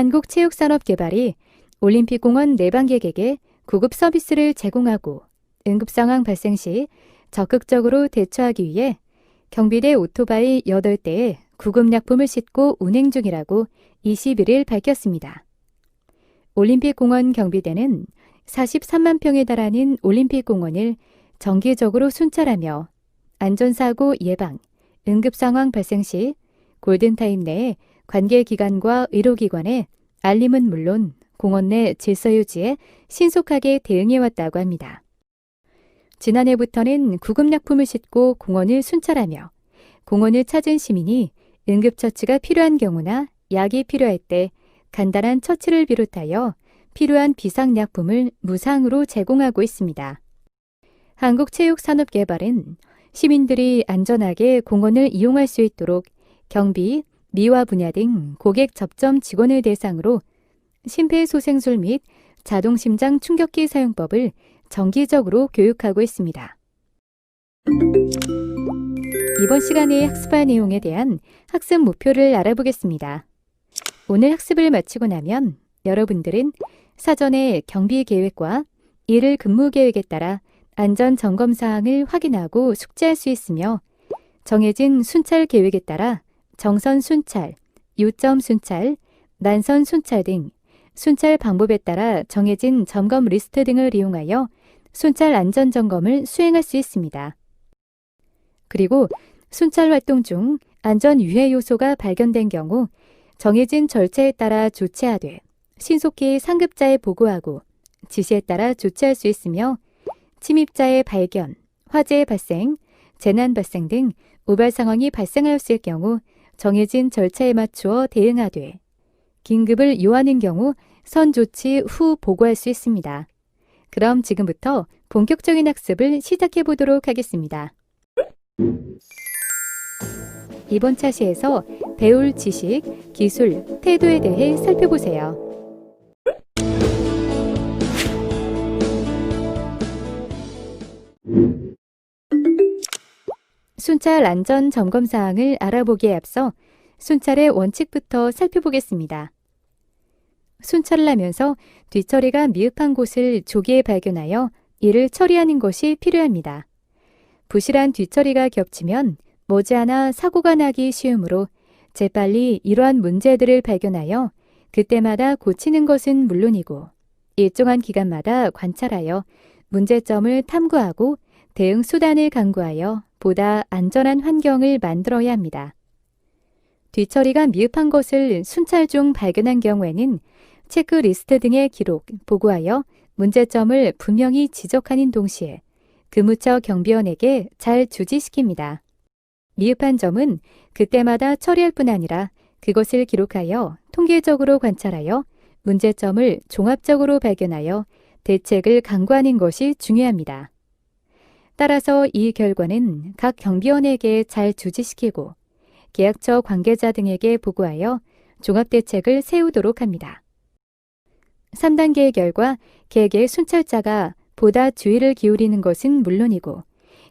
한국체육산업개발이 올림픽공원 내방객에게 구급 서비스를 제공하고 응급상황 발생 시 적극적으로 대처하기 위해 경비대 오토바이 8대에 구급약품을 싣고 운행 중이라고 21일 밝혔습니다. 올림픽공원 경비대는 43만 평에 달하는 올림픽공원을 정기적으로 순찰하며 안전사고 예방, 응급상황 발생 시 골든타임 내에 관계기관과 의료기관에 알림은 물론 공원 내 질서 유지에 신속하게 대응해왔다고 합니다. 지난해부터는 구급약품을 싣고 공원을 순찰하며 공원을 찾은 시민이 응급처치가 필요한 경우나 약이 필요할 때 간단한 처치를 비롯하여 필요한 비상약품을 무상으로 제공하고 있습니다. 한국체육산업개발은 시민들이 안전하게 공원을 이용할 수 있도록 경비, 미화 분야 등 고객 접점 직원을 대상으로 심폐소생술 및 자동심장 충격기 사용법을 정기적으로 교육하고 있습니다. 이번 시간에 학습할 내용에 대한 학습 목표를 알아보겠습니다. 오늘 학습을 마치고 나면 여러분들은 사전에 경비 계획과 일일 근무 계획에 따라 안전 점검 사항을 확인하고 숙지할 수 있으며 정해진 순찰 계획에 따라 정선 순찰, 요점 순찰, 난선 순찰 등 순찰 방법에 따라 정해진 점검 리스트 등을 이용하여 순찰 안전 점검을 수행할 수 있습니다. 그리고 순찰 활동 중 안전 유해 요소가 발견된 경우 정해진 절차에 따라 조치하되 신속히 상급자에 보고하고 지시에 따라 조치할 수 있으며 침입자의 발견, 화재 발생, 재난 발생 등 우발 상황이 발생하였을 경우 정해진 절차에 맞추어 대응하되 긴급을 요하는 경우 선 조치 후 보고할 수 있습니다. 그럼 지금부터 본격적인 학습을 시작해 보도록 하겠습니다. 이번 차시에서 배울 지식, 기술, 태도에 대해 살펴보세요. 순찰 안전 점검 사항을 알아보기에 앞서 순찰의 원칙부터 살펴보겠습니다. 순찰을 하면서 뒤처리가 미흡한 곳을 조기에 발견하여 이를 처리하는 것이 필요합니다. 부실한 뒤처리가 겹치면 머지않아 사고가 나기 쉬우므로 재빨리 이러한 문제들을 발견하여 그때마다 고치는 것은 물론이고 일정한 기간마다 관찰하여 문제점을 탐구하고 대응 수단을 강구하여 보다 안전한 환경을 만들어야 합니다. 뒤처리가 미흡한 것을 순찰 중 발견한 경우에는 체크리스트 등의 기록, 보고하여 문제점을 분명히 지적하는 동시에 근무처 경비원에게 잘 주지시킵니다. 미흡한 점은 그때마다 처리할 뿐 아니라 그것을 기록하여 통계적으로 관찰하여 문제점을 종합적으로 발견하여 대책을 강구하는 것이 중요합니다. 따라서 이 결과는 각 경비원에게 잘 주지시키고 계약처 관계자 등에게 보고하여 종합대책을 세우도록 합니다. 3단계의 결과 계획의 순찰자가 보다 주의를 기울이는 것은 물론이고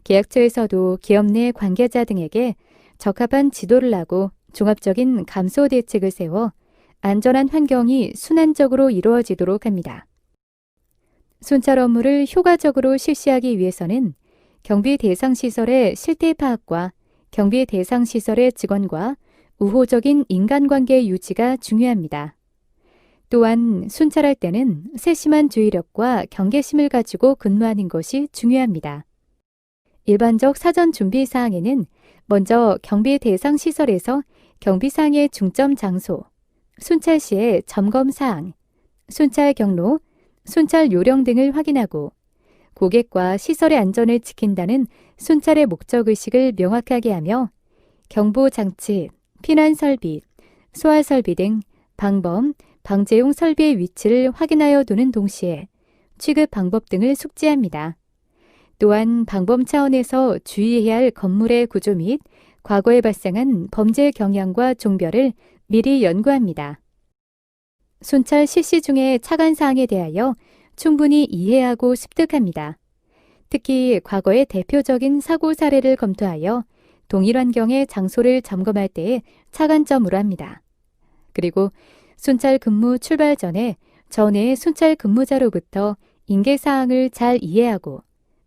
계약처에서도 기업 내 관계자 등에게 적합한 지도를 하고 종합적인 감소 대책을 세워 안전한 환경이 순환적으로 이루어지도록 합니다. 순찰 업무를 효과적으로 실시하기 위해서는 경비 대상 시설의 실태 파악과 경비 대상 시설의 직원과 우호적인 인간관계 유지가 중요합니다. 또한 순찰할 때는 세심한 주의력과 경계심을 가지고 근무하는 것이 중요합니다. 일반적 사전 준비 사항에는 먼저 경비 대상 시설에서 경비상의 중점 장소, 순찰 시의 점검 사항, 순찰 경로, 순찰 요령 등을 확인하고 고객과 시설의 안전을 지킨다는 순찰의 목적의식을 명확하게 하며 경보 장치, 피난 설비, 소화 설비 등 방범, 방제용 설비의 위치를 확인하여 두는 동시에 취급 방법 등을 숙지합니다. 또한 방범 차원에서 주의해야 할 건물의 구조 및 과거에 발생한 범죄 경향과 종별을 미리 연구합니다. 순찰 실시 중의 차관 사항에 대하여 충분히 이해하고 습득합니다. 특히 과거의 대표적인 사고 사례를 검토하여 동일 환경의 장소를 점검할 때에 차관점으로 합니다. 그리고 순찰 근무 출발 전에 전에 순찰 근무자로부터 인계 사항을 잘 이해하고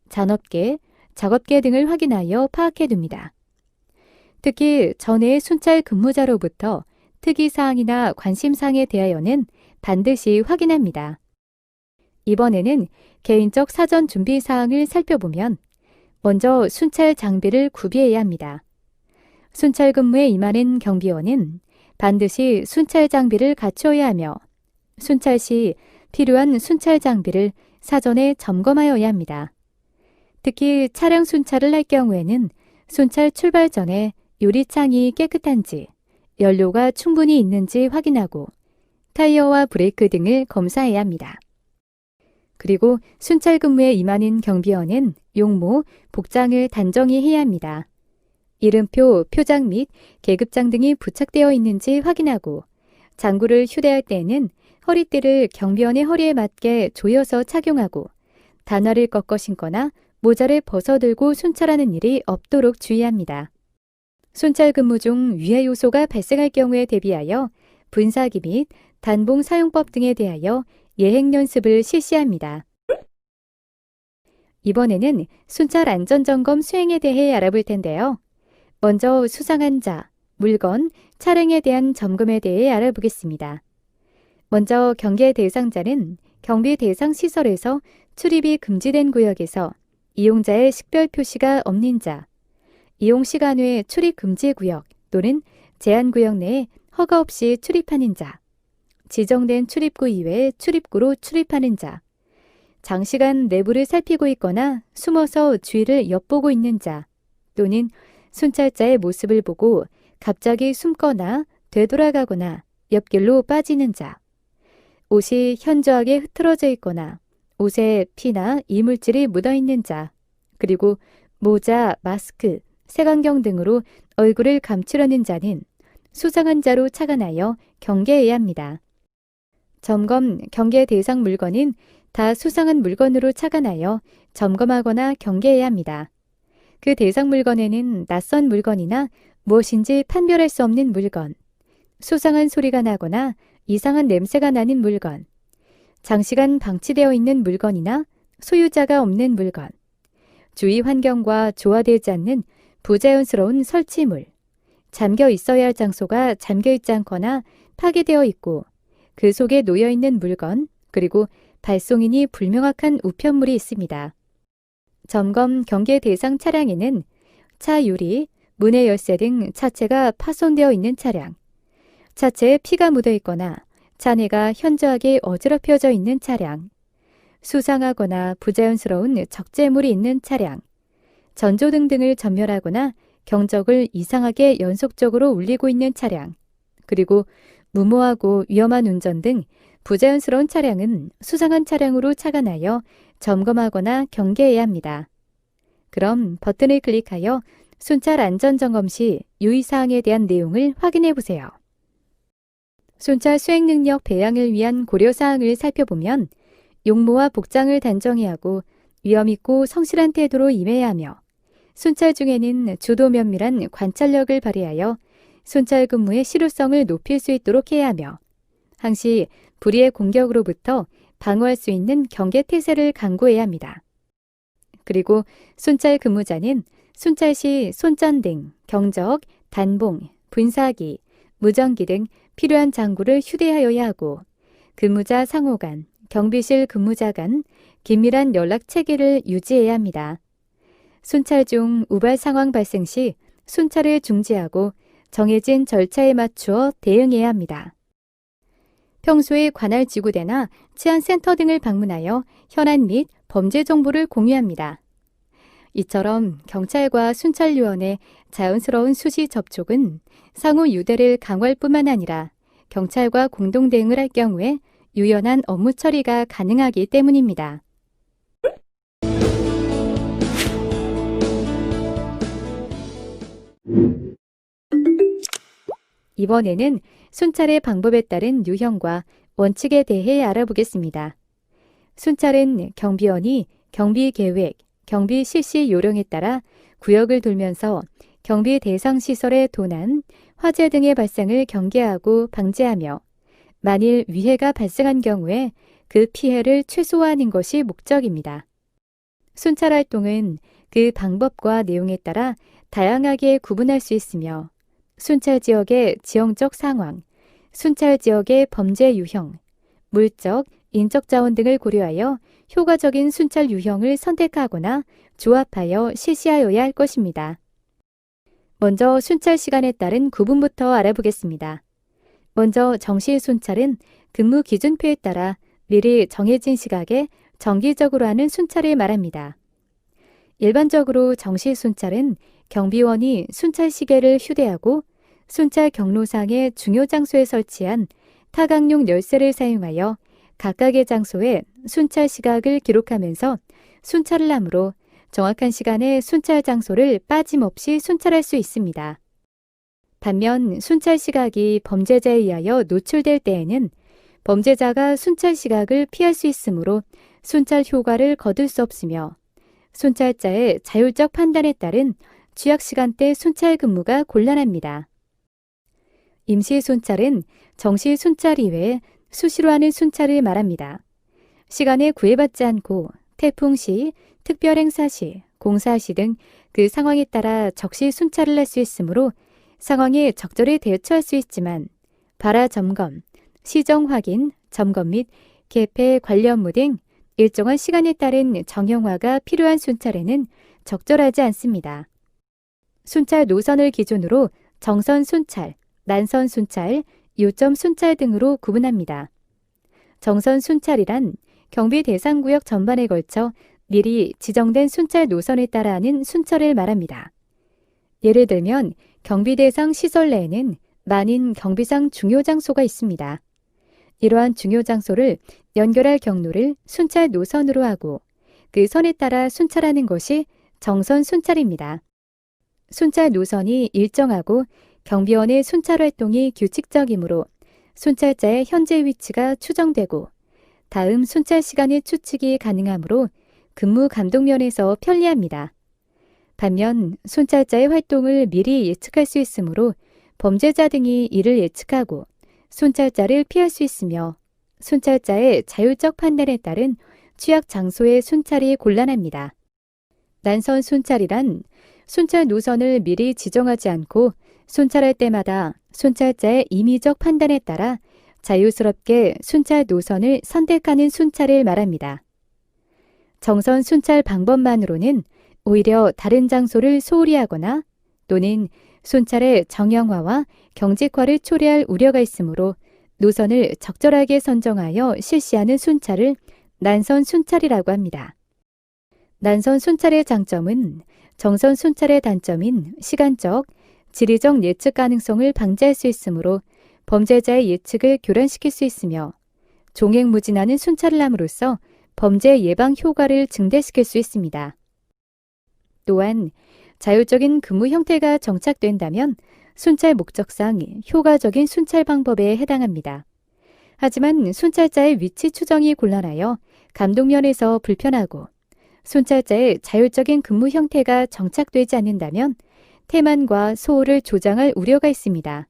잔업계, 작업계 등을 확인하여 파악해 둡니다. 특히 전에 순찰 근무자로부터 특이 사항이나 관심 사항에 대하여는 반드시 확인합니다. 이번에는 개인적 사전 준비 사항을 살펴보면 먼저 순찰 장비를 구비해야 합니다. 순찰 근무에 임하는 경비원은 반드시 순찰 장비를 갖추어야 하며 순찰 시 필요한 순찰 장비를 사전에 점검하여야 합니다. 특히 차량 순찰을 할 경우에는 순찰 출발 전에 유리창이 깨끗한지, 연료가 충분히 있는지 확인하고 타이어와 브레이크 등을 검사해야 합니다. 그리고 순찰 근무에 임하는 경비원은 용모, 복장을 단정히 해야 합니다. 이름표, 표장 및 계급장 등이 부착되어 있는지 확인하고 장구를 휴대할 때에는 허리띠를 경비원의 허리에 맞게 조여서 착용하고 단화를 꺾어 신거나 모자를 벗어들고 순찰하는 일이 없도록 주의합니다. 순찰 근무 중 위해 요소가 발생할 경우에 대비하여 분사기 및 단봉 사용법 등에 대하여 예행 연습을 실시합니다. 이번에는 순찰 안전점검 수행에 대해 알아볼 텐데요. 먼저 수상한 자, 물건, 차량에 대한 점검에 대해 알아보겠습니다. 먼저 경계 대상자는 경비 대상 시설에서 출입이 금지된 구역에서 이용자의 식별 표시가 없는 자, 이용 시간 외 출입 금지 구역 또는 제한 구역 내에 허가 없이 출입하는 자, 지정된 출입구 이외에 출입구로 출입하는 자, 장시간 내부를 살피고 있거나 숨어서 주위를 엿보고 있는 자, 또는 순찰자의 모습을 보고 갑자기 숨거나 되돌아가거나 옆길로 빠지는 자, 옷이 현저하게 흐트러져 있거나 옷에 피나 이물질이 묻어 있는 자, 그리고 모자, 마스크, 색안경 등으로 얼굴을 감추려는 자는 수상한 자로 착안하여 경계해야 합니다. 점검, 경계 대상 물건은 다 수상한 물건으로 착안하여 점검하거나 경계해야 합니다. 그 대상 물건에는 낯선 물건이나 무엇인지 판별할 수 없는 물건, 수상한 소리가 나거나 이상한 냄새가 나는 물건, 장시간 방치되어 있는 물건이나 소유자가 없는 물건, 주위 환경과 조화되지 않는 부자연스러운 설치물, 잠겨 있어야 할 장소가 잠겨 있지 않거나 파괴되어 있고 그 속에 놓여 있는 물건, 그리고 발송인이 불명확한 우편물이 있습니다. 점검 경계 대상 차량에는 차 유리, 문의 열쇠 등 차체가 파손되어 있는 차량, 차체에 피가 묻어 있거나 잔해가 현저하게 어지럽혀져 있는 차량, 수상하거나 부자연스러운 적재물이 있는 차량, 전조등 등을 전멸하거나 경적을 이상하게 연속적으로 울리고 있는 차량, 그리고 무모하고 위험한 운전 등 부자연스러운 차량은 수상한 차량으로 착안하여 점검하거나 경계해야 합니다. 그럼 버튼을 클릭하여 순찰 안전점검 시 유의사항에 대한 내용을 확인해 보세요. 순찰 수행 능력 배양을 위한 고려사항을 살펴보면 용모와 복장을 단정히 하고 위험있고 성실한 태도로 임해야 하며 순찰 중에는 주도 면밀한 관찰력을 발휘하여 순찰 근무의 실효성을 높일 수 있도록 해야 하며 항시 불의의 공격으로부터 방어할 수 있는 경계 태세를 강구해야 합니다. 그리고 순찰 근무자는 순찰 시 손전등, 경적, 단봉, 분사기, 무전기 등 필요한 장구를 휴대하여야 하고 근무자 상호 간, 경비실 근무자 간 긴밀한 연락 체계를 유지해야 합니다. 순찰 중 우발 상황 발생 시 순찰을 중지하고 정해진 절차에 맞추어 대응해야 합니다. 평소에 관할 지구대나 치안센터 등을 방문하여 현안 및 범죄 정보를 공유합니다. 이처럼 경찰과 순찰요원의 자연스러운 수시 접촉은 상호 유대를 강화할 뿐만 아니라 경찰과 공동 대응을 할 경우에 유연한 업무 처리가 가능하기 때문입니다. 이번에는 순찰의 방법에 따른 유형과 원칙에 대해 알아보겠습니다. 순찰은 경비원이 경비 계획, 경비 실시 요령에 따라 구역을 돌면서 경비 대상 시설의 도난, 화재 등의 발생을 경계하고 방지하며 만일 위해가 발생한 경우에 그 피해를 최소화하는 것이 목적입니다. 순찰 활동은 그 방법과 내용에 따라 다양하게 구분할 수 있으며 순찰 지역의 지형적 상황, 순찰 지역의 범죄 유형, 물적, 인적 자원 등을 고려하여 효과적인 순찰 유형을 선택하거나 조합하여 실시하여야 할 것입니다. 먼저 순찰 시간에 따른 구분부터 알아보겠습니다. 먼저 정시 순찰은 근무 기준표에 따라 미리 정해진 시각에 정기적으로 하는 순찰을 말합니다. 일반적으로 정시 순찰은 경비원이 순찰 시계를 휴대하고 순찰 경로상의 중요 장소에 설치한 타각용 열쇠를 사용하여 각각의 장소에 순찰 시각을 기록하면서 순찰을 하므로 정확한 시간에 순찰 장소를 빠짐없이 순찰할 수 있습니다. 반면 순찰 시각이 범죄자에 의하여 노출될 때에는 범죄자가 순찰 시각을 피할 수 있으므로 순찰 효과를 거둘 수 없으며 순찰자의 자율적 판단에 따른 취약 시간대 순찰 근무가 곤란합니다. 임시 순찰은 정시 순찰 이외에 수시로 하는 순찰을 말합니다. 시간에 구애받지 않고 태풍 시, 특별 행사 시, 공사 시 등 그 상황에 따라 적시 순찰을 할 수 있으므로 상황에 적절히 대처할 수 있지만 발화 점검, 시정 확인, 점검 및 개폐 관련 업무 등 일정한 시간에 따른 정형화가 필요한 순찰에는 적절하지 않습니다. 순찰 노선을 기준으로 정선 순찰, 난선 순찰, 요점 순찰 등으로 구분합니다. 정선 순찰이란 경비 대상 구역 전반에 걸쳐 미리 지정된 순찰 노선에 따라 하는 순찰을 말합니다. 예를 들면 경비 대상 시설 내에는 많은 경비상 중요 장소가 있습니다. 이러한 중요 장소를 연결할 경로를 순찰 노선으로 하고 그 선에 따라 순찰하는 것이 정선 순찰입니다. 순찰 노선이 일정하고 경비원의 순찰 활동이 규칙적이므로 순찰자의 현재 위치가 추정되고 다음 순찰 시간의 추측이 가능하므로 근무 감독 면에서 편리합니다. 반면 순찰자의 활동을 미리 예측할 수 있으므로 범죄자 등이 이를 예측하고 순찰자를 피할 수 있으며 순찰자의 자율적 판단에 따른 취약 장소의 순찰이 곤란합니다. 난선 순찰이란 순찰 노선을 미리 지정하지 않고 순찰할 때마다 순찰자의 임의적 판단에 따라 자유스럽게 순찰 노선을 선택하는 순찰을 말합니다. 정선 순찰 방법만으로는 오히려 다른 장소를 소홀히 하거나 또는 순찰의 정형화와 경직화를 초래할 우려가 있으므로 노선을 적절하게 선정하여 실시하는 순찰을 난선 순찰이라고 합니다. 난선 순찰의 장점은 정선 순찰의 단점인 시간적, 지리적 예측 가능성을 방지할 수 있으므로 범죄자의 예측을 교란시킬 수 있으며 종횡무진하는 순찰을 함으로써 범죄 예방 효과를 증대시킬 수 있습니다. 또한 자율적인 근무 형태가 정착된다면 순찰 목적상 효과적인 순찰 방법에 해당합니다. 하지만 순찰자의 위치 추정이 곤란하여 감독 면에서 불편하고 순찰자의 자율적인 근무 형태가 정착되지 않는다면 태만과 소홀을 조장할 우려가 있습니다.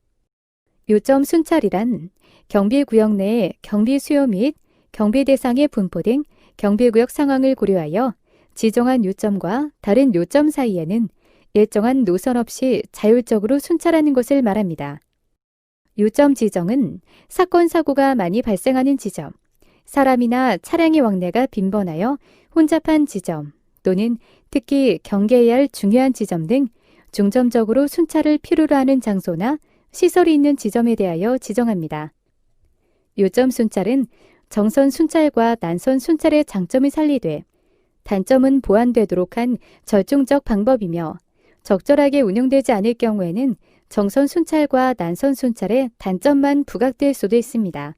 요점 순찰이란 경비구역 내의 경비 수요 및 경비 대상의 분포 등 경비구역 상황을 고려하여 지정한 요점과 다른 요점 사이에는 일정한 노선 없이 자율적으로 순찰하는 것을 말합니다. 요점 지정은 사건 사고가 많이 발생하는 지점, 사람이나 차량의 왕래가 빈번하여 혼잡한 지점 또는 특히 경계해야 할 중요한 지점 등 중점적으로 순찰을 필요로 하는 장소나 시설이 있는 지점에 대하여 지정합니다. 요점 순찰은 정선 순찰과 난선 순찰의 장점이 살리되 단점은 보완되도록 한 절충적 방법이며 적절하게 운영되지 않을 경우에는 정선 순찰과 난선 순찰의 단점만 부각될 수도 있습니다.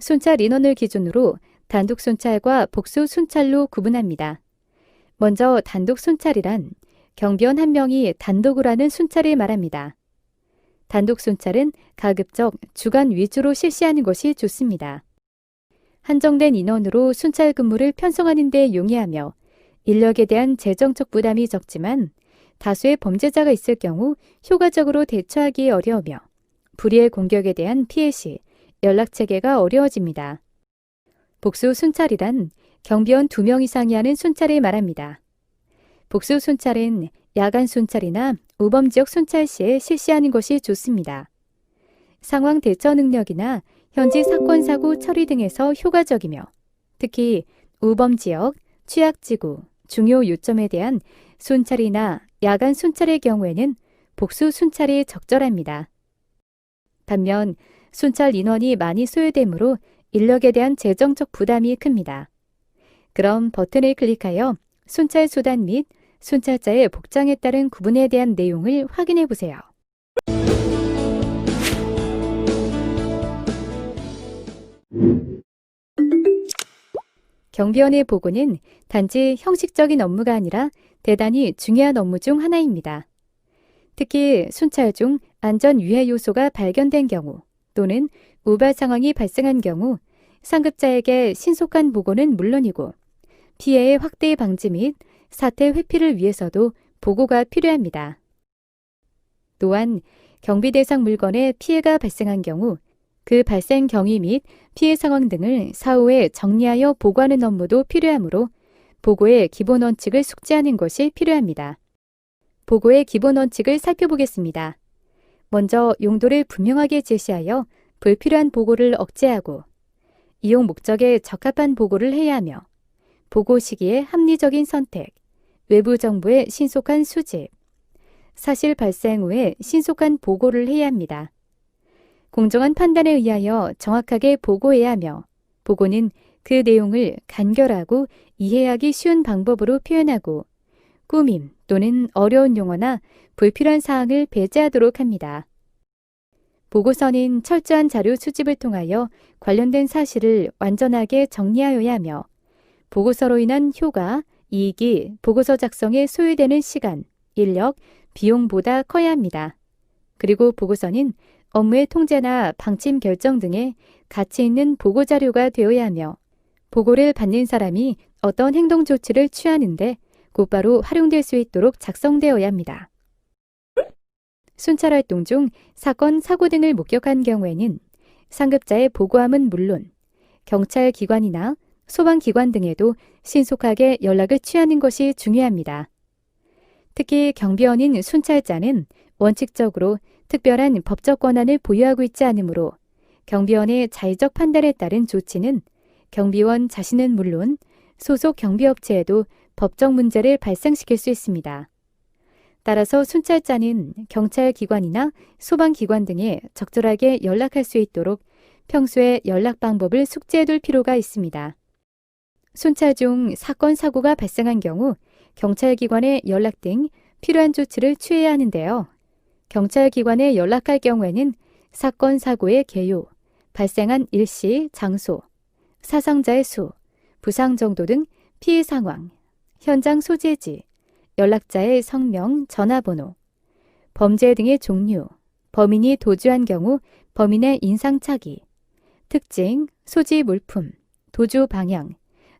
순찰 인원을 기준으로 단독 순찰과 복수 순찰로 구분합니다. 먼저 단독 순찰이란 경비원 한 명이 단독으로 하는 순찰을 말합니다. 단독 순찰은 가급적 주간 위주로 실시하는 것이 좋습니다. 한정된 인원으로 순찰 근무를 편성하는 데 용이하며 인력에 대한 재정적 부담이 적지만 다수의 범죄자가 있을 경우 효과적으로 대처하기 어려우며 불의의 공격에 대한 피해 시 연락 체계가 어려워집니다. 복수 순찰이란 경비원 2명 이상이 하는 순찰을 말합니다. 복수 순찰은 야간 순찰이나 우범 지역 순찰 시에 실시하는 것이 좋습니다. 상황 대처 능력이나 현지 사건 사고 처리 등에서 효과적이며 특히 우범 지역, 취약 지구, 중요 요점에 대한 순찰이나 야간 순찰의 경우에는 복수 순찰이 적절합니다. 반면 순찰 인원이 많이 소요되므로 인력에 대한 재정적 부담이 큽니다. 그럼 버튼을 클릭하여 순찰 수단 및 순찰자의 복장에 따른 구분에 대한 내용을 확인해 보세요. 경비원의 보고는 단지 형식적인 업무가 아니라 대단히 중요한 업무 중 하나입니다. 특히 순찰 중 안전 유해 요소가 발견된 경우 또는 우발 상황이 발생한 경우 상급자에게 신속한 보고는 물론이고 피해의 확대 방지 및 사태 회피를 위해서도 보고가 필요합니다. 또한 경비 대상 물건에 피해가 발생한 경우 그 발생 경위 및 피해 상황 등을 사후에 정리하여 보고하는 업무도 필요하므로 보고의 기본 원칙을 숙지하는 것이 필요합니다. 보고의 기본 원칙을 살펴보겠습니다. 먼저 용도를 분명하게 제시하여 불필요한 보고를 억제하고 이용 목적에 적합한 보고를 해야 하며 보고 시기의 합리적인 선택, 외부 정보의 신속한 수집, 사실 발생 후에 신속한 보고를 해야 합니다. 공정한 판단에 의하여 정확하게 보고해야 하며 보고는 그 내용을 간결하고 이해하기 쉬운 방법으로 표현하고 꾸밈 또는 어려운 용어나 불필요한 사항을 배제하도록 합니다. 보고서는 철저한 자료 수집을 통하여 관련된 사실을 완전하게 정리하여야 하며 보고서로 인한 효과, 이익이 보고서 작성에 소요되는 시간, 인력, 비용보다 커야 합니다. 그리고 보고서는 업무의 통제나 방침 결정 등의 가치 있는 보고 자료가 되어야 하며 보고를 받는 사람이 어떤 행동 조치를 취하는데 곧바로 활용될 수 있도록 작성되어야 합니다. 순찰 활동 중 사건, 사고 등을 목격한 경우에는 상급자의 보고함은 물론 경찰 기관이나 소방기관 등에도 신속하게 연락을 취하는 것이 중요합니다. 특히 경비원인 순찰자는 원칙적으로 특별한 법적 권한을 보유하고 있지 않으므로 경비원의 자의적 판단에 따른 조치는 경비원 자신은 물론 소속 경비업체에도 법적 문제를 발생시킬 수 있습니다. 따라서 순찰자는 경찰 기관이나 소방기관 등에 적절하게 연락할 수 있도록 평소에 연락 방법을 숙지해둘 필요가 있습니다. 순찰 중 사건 사고가 발생한 경우 경찰기관에 연락 등 필요한 조치를 취해야 하는데요. 경찰기관에 연락할 경우에는 사건 사고의 개요, 발생한 일시, 장소, 사상자의 수, 부상 정도 등 피해 상황, 현장 소재지, 연락자의 성명, 전화번호, 범죄 등의 종류, 범인이 도주한 경우 범인의 인상착의, 특징, 소지 물품, 도주 방향,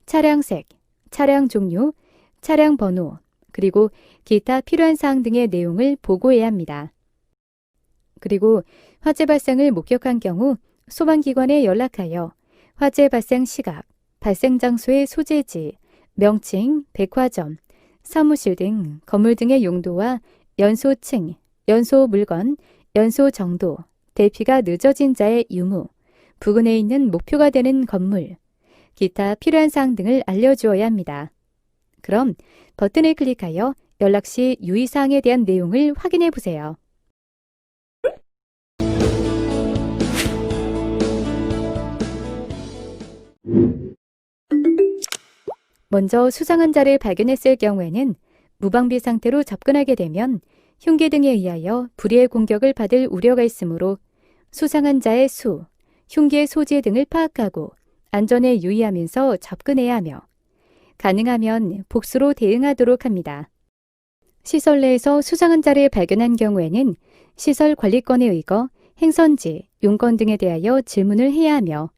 차량색, 차량 종류, 차량 번호, 그리고 기타 필요한 사항 등의 내용을 보고해야 합니다. 그리고 화재 발생을 목격한 경우 소방기관에 연락하여 화재 발생 시각, 발생 장소의 소재지, 명칭, 백화점, 사무실 등 건물 등의 용도와 연소층, 연소 물건, 연소 정도, 대피가 늦어진 자의 유무, 부근에 있는 목표가 되는 건물, 기타 필요한 사항 등을 알려주어야 합니다. 그럼 버튼을 클릭하여 연락 시 유의사항에 대한 내용을 확인해 보세요. 먼저 수상한 자를 발견했을 경우에는 무방비 상태로 접근하게 되면 흉기 등에 의하여 불의의 공격을 받을 우려가 있으므로 수상한 자의 수, 흉기의 소재 등을 파악하고 안전에 유의하면서 접근해야 하며 가능하면 복수로 대응하도록 합니다. 시설 내에서 수상한 자를 발견한 경우에는 시설 관리권에 의거 행선지, 용건 등에 대하여 질문을 해야 하며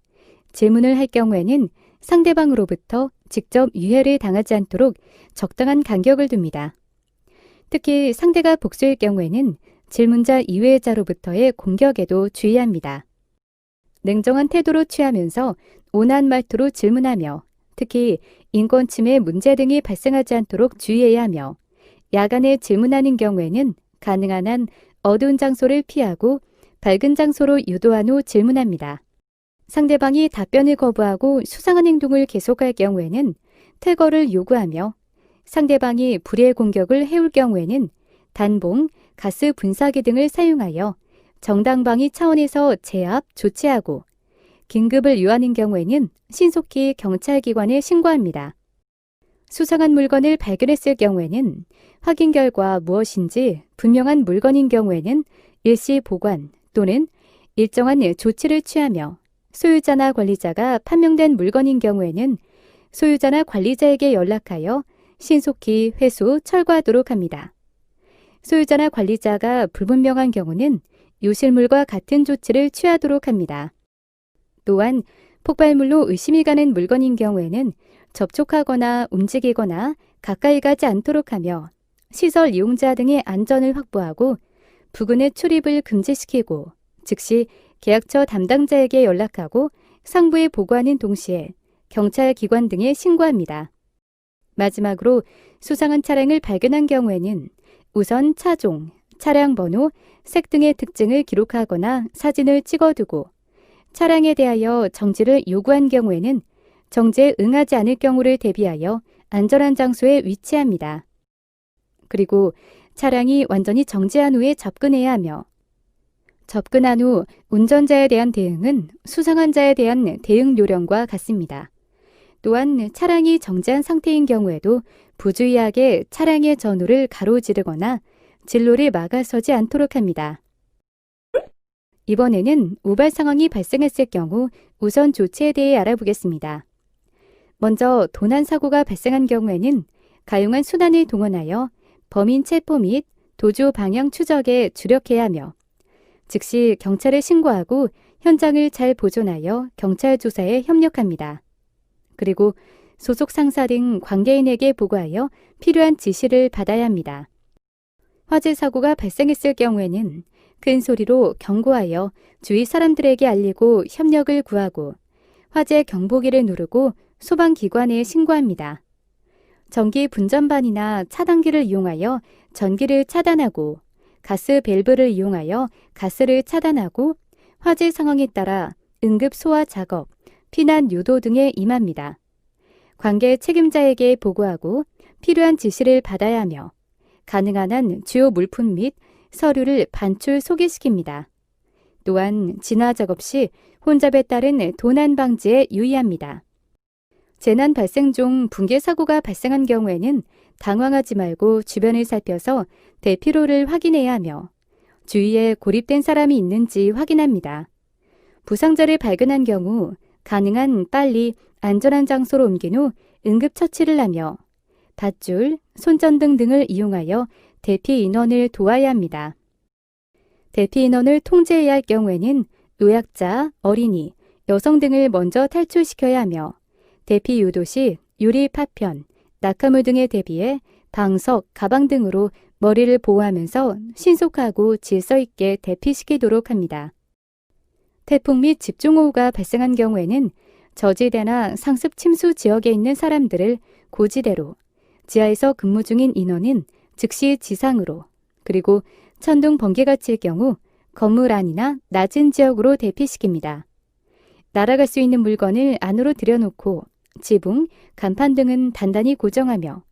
질문을 할 경우에는 상대방으로부터 직접 유해를 당하지 않도록 적당한 간격을 둡니다. 특히 상대가 복수일 경우에는 질문자 이외의 자로부터의 공격에도 주의합니다. 냉정한 태도로 취하면서 온화한 말투로 질문하며 특히 인권 침해 문제 등이 발생하지 않도록 주의해야 하며 야간에 질문하는 경우에는 가능한 한 어두운 장소를 피하고 밝은 장소로 유도한 후 질문합니다. 상대방이 답변을 거부하고 수상한 행동을 계속할 경우에는 퇴거를 요구하며 상대방이 불의의 공격을 해올 경우에는 단봉, 가스 분사기 등을 사용하여 정당방위 차원에서 제압, 조치하고 긴급을 요하는 경우에는 신속히 경찰기관에 신고합니다. 수상한 물건을 발견했을 경우에는 확인 결과 무엇인지 분명한 물건인 경우에는 일시 보관 또는 일정한 조치를 취하며 소유자나 관리자가 판명된 물건인 경우에는 소유자나 관리자에게 연락하여 신속히 회수, 철거하도록 합니다. 소유자나 관리자가 불분명한 경우는 요실물과 같은 조치를 취하도록 합니다. 또한 폭발물로 의심이 가는 물건인 경우에는 접촉하거나 움직이거나 가까이 가지 않도록 하며 시설 이용자 등의 안전을 확보하고 부근의 출입을 금지시키고 즉시 계약처 담당자에게 연락하고 상부에 보고하는 동시에 경찰 기관 등에 신고합니다. 마지막으로 수상한 차량을 발견한 경우에는 우선 차종, 차량 번호, 색 등의 특징을 기록하거나 사진을 찍어두고 차량에 대하여 정지를 요구한 경우에는 정지에 응하지 않을 경우를 대비하여 안전한 장소에 위치합니다. 그리고 차량이 완전히 정지한 후에 접근해야 하며 접근한 후 운전자에 대한 대응은 수상한 자에 대한 대응 요령과 같습니다. 또한 차량이 정지한 상태인 경우에도 부주의하게 차량의 전후를 가로지르거나 진로를 막아서지 않도록 합니다. 이번에는 우발 상황이 발생했을 경우 우선 조치에 대해 알아보겠습니다. 먼저 도난 사고가 발생한 경우에는 가용한 수단을 동원하여 범인 체포 및 도주 방향 추적에 주력해야 하며 즉시 경찰에 신고하고 현장을 잘 보존하여 경찰 조사에 협력합니다. 그리고 소속 상사 등 관계인에게 보고하여 필요한 지시를 받아야 합니다. 화재 사고가 발생했을 경우에는 큰 소리로 경고하여 주위 사람들에게 알리고 협력을 구하고 화재 경보기를 누르고 소방기관에 신고합니다. 전기 분전반이나 차단기를 이용하여 전기를 차단하고 가스 밸브를 이용하여 가스를 차단하고 화재 상황에 따라 응급 소화 작업, 피난 유도 등에 임합니다. 관계 책임자에게 보고하고 필요한 지시를 받아야 하며 가능한 한 주요 물품 및 서류를 반출 소개시킵니다. 또한 진화 작업 시 혼잡에 따른 도난 방지에 유의합니다. 재난 발생 중 붕괴 사고가 발생한 경우에는 당황하지 말고 주변을 살펴서 대피로를 확인해야 하며 주위에 고립된 사람이 있는지 확인합니다. 부상자를 발견한 경우 가능한 빨리 안전한 장소로 옮긴 후 응급처치를 하며 밧줄, 손전등 등을 이용하여 대피 인원을 도와야 합니다. 대피 인원을 통제해야 할 경우에는 노약자, 어린이, 여성 등을 먼저 탈출시켜야 하며 대피 유도 시 유리 파편, 낙하물 등에 대비해 방석, 가방 등으로 머리를 보호하면서 신속하고 질서 있게 대피시키도록 합니다. 태풍 및 집중호우가 발생한 경우에는 저지대나 상습 침수 지역에 있는 사람들을 고지대로, 지하에서 근무 중인 인원은 즉시 지상으로, 그리고 천둥 번개가 칠 경우 건물 안이나 낮은 지역으로 대피시킵니다. 날아갈 수 있는 물건을 안으로 들여놓고 지붕, 간판 등은 단단히 고정하며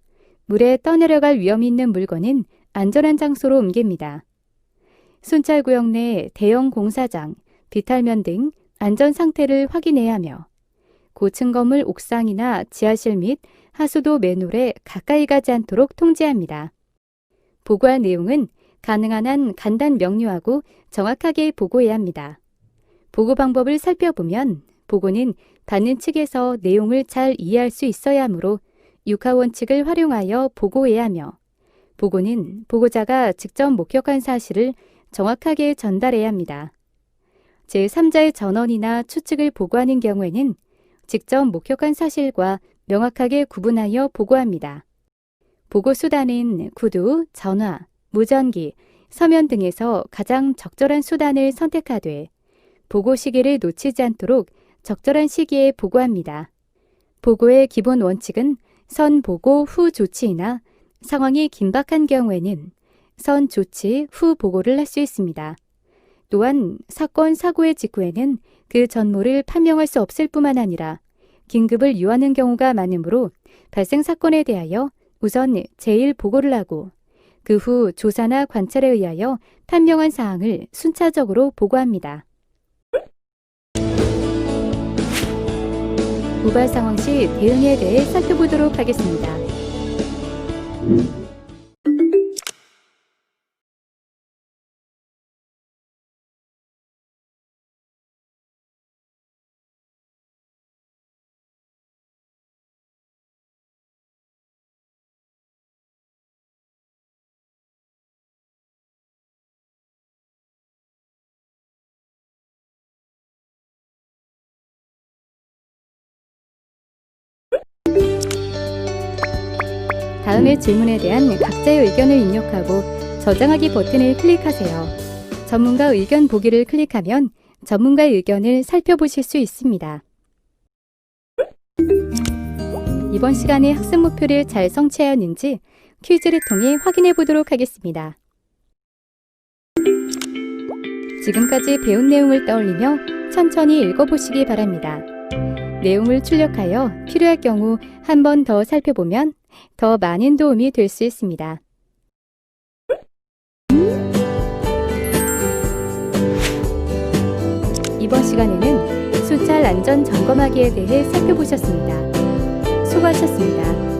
물에 떠내려갈 위험이 있는 물건은 안전한 장소로 옮깁니다. 순찰구역 내 대형 공사장, 비탈면 등 안전 상태를 확인해야 하며 고층 건물 옥상이나 지하실 및 하수도 맨홀에 가까이 가지 않도록 통제합니다. 보고할 내용은 가능한 한 간단 명료하고 정확하게 보고해야 합니다. 보고 방법을 살펴보면 보고는 받는 측에서 내용을 잘 이해할 수 있어야 하므로 육하 원칙을 활용하여 보고해야 하며 보고는 보고자가 직접 목격한 사실을 정확하게 전달해야 합니다. 제3자의 전원이나 추측을 보고하는 경우에는 직접 목격한 사실과 명확하게 구분하여 보고합니다. 보고 수단은 구두, 전화, 무전기, 서면 등에서 가장 적절한 수단을 선택하되 보고 시기를 놓치지 않도록 적절한 시기에 보고합니다. 보고의 기본 원칙은 선 보고 후 조치이나 상황이 긴박한 경우에는 선 조치 후 보고를 할 수 있습니다. 또한 사건 사고의 직후에는 그 전모를 판명할 수 없을 뿐만 아니라 긴급을 요하는 경우가 많으므로 발생 사건에 대하여 우선 제일 보고를 하고 그 후 조사나 관찰에 의하여 판명한 사항을 순차적으로 보고합니다. 고발 상황 시 대응에 대해 살펴보도록 하겠습니다. 다음의 질문에 대한 각자의 의견을 입력하고 저장하기 버튼을 클릭하세요. 전문가 의견 보기를 클릭하면 전문가의 의견을 살펴보실 수 있습니다. 이번 시간에 학습 목표를 잘 성취하였는지 퀴즈를 통해 확인해 보도록 하겠습니다. 지금까지 배운 내용을 떠올리며 천천히 읽어보시기 바랍니다. 내용을 출력하여 필요할 경우 한 번 더 살펴보면 더 많은 도움이 될 수 있습니다. 이번 시간에는 수찰 안전 점검하기에 대해 살펴보셨습니다. 수고하셨습니다.